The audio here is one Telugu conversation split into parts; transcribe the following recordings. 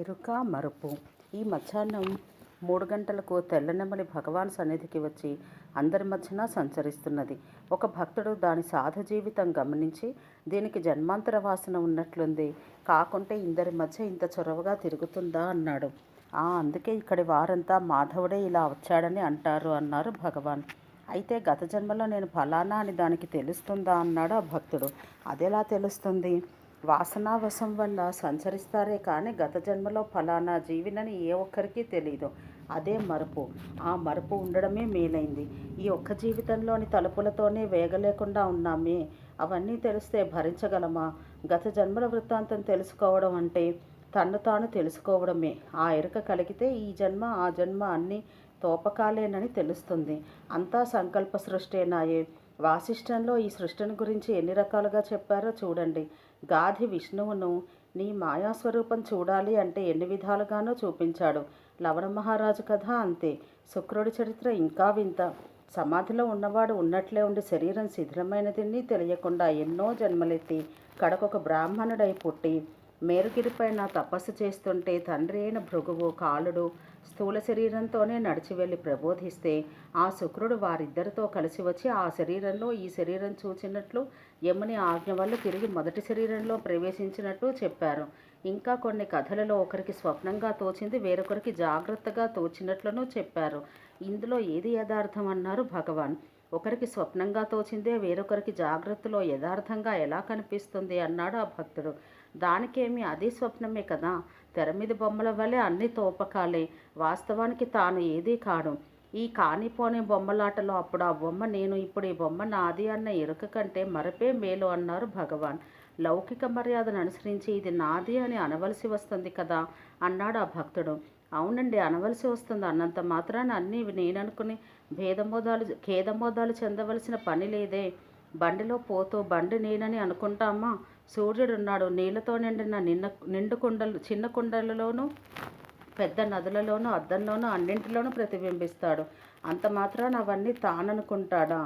ఎరుక మరుపు. ఈ మధ్యాహ్నం మూడు గంటలకు తెల్లనెమలి భగవాన్ సన్నిధికి వచ్చి అందరి మధ్యన సంచరిస్తున్నది. ఒక భక్తుడు దాని సాధు జీవితం గమనించి దీనికి జన్మాంతర వాసన ఉన్నట్లుంది. కాకుంటే ఇందరి మధ్య ఇంత చొరవగా తిరుగుతుందా అన్నాడు. ఆ అందుకే ఇక్కడి వారంతా మాధవుడే ఇలా వచ్చాడని అంటారు అన్నారు భగవాన్. అయితే గత జన్మలో నేను ఫలానా అని దానికి తెలుస్తుందా అన్నాడు ఆ భక్తుడు. అదెలా తెలుస్తుంది? వాసనావశం వల్ల సంచరిస్తారే కానీ గత జన్మలో ఫలానా జీవినని ఏ ఒక్కరికి తెలియదు అదే మరుపు. ఆ మరుపు ఉండడమే మేలైంది. ఈ ఒక్క జీవితంలోని తలుపులతోనే వేగలేకుండా ఉన్నామే. అవన్నీ తెలిస్తే భరించగలమా? గత జన్మల వృత్తాంతం తెలుసుకోవడం అంటే తన్ను తాను తెలుసుకోవడమే. ఆ ఎరుక కలిగితే ఈ జన్మ ఆ జన్మ అన్నీ తోపకాలేనని తెలుస్తుంది. అంతా సంకల్ప సృష్టేనాయే వాసిష్టంలో ఈ సృష్టిని గురించి ఎన్ని రకాలుగా చెప్పారో చూడండి. గాధి విష్ణువును నీ మాయాస్వరూపం చూడాలి అంటే ఎన్ని విధాలుగానో చూపించాడు. లవణ మహారాజు కథ అంతే. శుక్రుడి చరిత్ర ఇంకా వింత. సమాధిలో ఉన్నవాడు ఉన్నట్లే ఉండి శరీరం శిథిలమైనదిని తెలియకుండా ఎన్నో జన్మలెత్తి కడకొక బ్రాహ్మణుడై పుట్టి మేరుగిరిపైన తపస్సు చేస్తుంటే తండ్రి అయిన భృగువు కాలుడు స్థూల శరీరంతోనే నడిచి వెళ్ళి ప్రబోధిస్తే ఆ శుక్రుడు వారిద్దరితో కలిసి వచ్చి ఆ శరీరంలో ఈ శరీరం చూచినట్లు యముని ఆజ్ఞ వల్ల తిరిగి మొదటి శరీరంలో ప్రవేశించినట్టు చెప్పారు. ఇంకా కొన్ని కథలలో ఒకరికి స్వప్నంగా తోచింది వేరొకరికి జాగ్రత్తగా తోచినట్లను చెప్పారు. ఇందులో ఏది యథార్థం అన్నారు భగవాన్? ఒకరికి స్వప్నంగా తోచిందే వేరొకరికి జాగ్రత్తలో యథార్థంగా ఎలా కనిపిస్తుంది అన్నాడు ఆ భక్తుడు. దానికేమి అది స్వప్నమే కదా. తెర మీద బొమ్మల వలె అన్ని తోపకాలే. వాస్తవానికి తాను ఏదీ కాడు. ఈ కానిపోని బొమ్మలాటలో అప్పుడు ఆ బొమ్మ నేను ఇప్పుడు ఈ బొమ్మ నాది అన్న ఎరుక కంటే మరపే మేలు అన్నారు భగవాన్. లౌకిక మర్యాదను అనుసరించి ఇది నాది అని అనవలసి వస్తుంది కదా అన్నాడు ఆ భక్తుడు. అవునండి అనవలసి వస్తుంది. అన్నంత మాత్రాన అన్నీ నేననుకుని భేదమోదాలు ఖేదమోదాలు చెందవలసిన పని లేదే. బండిలో పోతూ బండి నేనని అనుకుంటామా సూర్యుడున్నాడు నీళ్ళతో నిండిన నిన్న నిండు కుండలు చిన్న కుండలలోనూ పెద్ద నదులలోనూ అద్దంలోనూ అన్నింటిలోనూ ప్రతిబింబిస్తాడు. అంత మాత్రాన అవన్నీ తాననుకుంటాడా?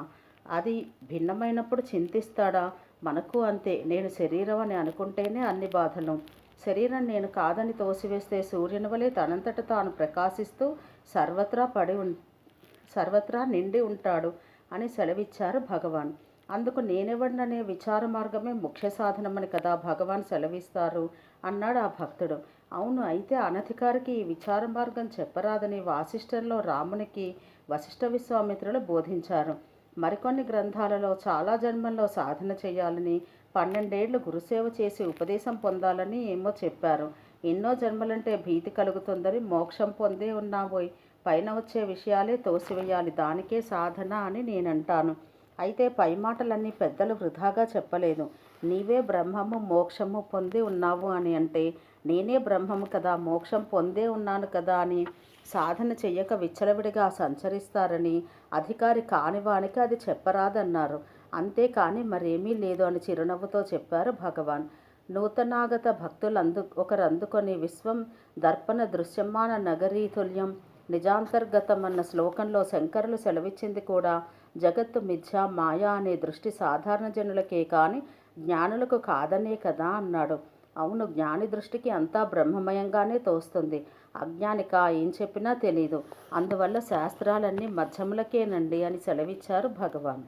అది భిన్నమైనప్పుడు చింతిస్తాడా? మనకు అంతే. నేను శరీరం అని అనుకుంటేనే అన్ని బాధలు. శరీరం నేను కాదని తోసివేస్తే సూర్యుని వలె తనంతట తాను ప్రకాశిస్తూ సర్వత్రా పడి ఉం సర్వత్రా నిండి ఉంటాడు అని సెలవిచ్చారు భగవాన్. అందుకు నేనెవడిననే విచార మార్గమే ముఖ్య సాధనమని కదా భగవాన్ సెలవిస్తారు అన్నాడు ఆ భక్తుడు. అవును అయితే అనధికారికి ఈ విచార మార్గం చెప్పరాదని వాసిష్టంలో రామునికి వశిష్ఠ విశ్వామిత్రులు బోధించారు. మరికొన్ని గ్రంథాలలో చాలా జన్మల్లో సాధన చేయాలని పన్నెండేళ్ళు గురుసేవ చేసి ఉపదేశం పొందాలని ఏమో చెప్పారు. ఎన్నో జన్మలంటే భీతి కలుగుతుందని మోక్షం పొందే ఉన్నావోయ్. పైన వచ్చే విషయాలే తోసివేయాలి. దానికే సాధన అని నేనంటాను. అయితే పై మాటలన్నీ పెద్దలు వృధాగా చెప్పలేదు. నీవే బ్రహ్మము మోక్షము పొంది ఉన్నావు అని అంటే నేనే బ్రహ్మము కదా మోక్షం పొందే ఉన్నాను కదా అని సాధన చెయ్యక విచ్చలవిడిగా సంచరిస్తారని అధికారి కానివానికి అది చెప్పరాదన్నారు. అంతేకాని మరేమీ లేదు అని చిరునవ్వుతో చెప్పారు భగవాన్. నూతనాగత భక్తులందు ఒకరు అందుకొని విశ్వం దర్పణ దృశ్యమాన నగరీతుల్యం. నిజాంతర్గతం అన్న శ్లోకంలో శంకరులు సెలవిచ్చింది కూడా జగత్తు మిథ్య మాయా అనే దృష్టి సాధారణ జనులకే కానీ జ్ఞానులకు కాదనే కదా అన్నాడు. అవును జ్ఞాని దృష్టికి అంతా బ్రహ్మమయంగానే తోస్తుంది. అజ్ఞానిక ఏం చెప్పినా తెలీదు. అందువల్ల శాస్త్రాలన్నీ మధ్యములకేనండి అని సెలవిచ్చారు భగవాన్.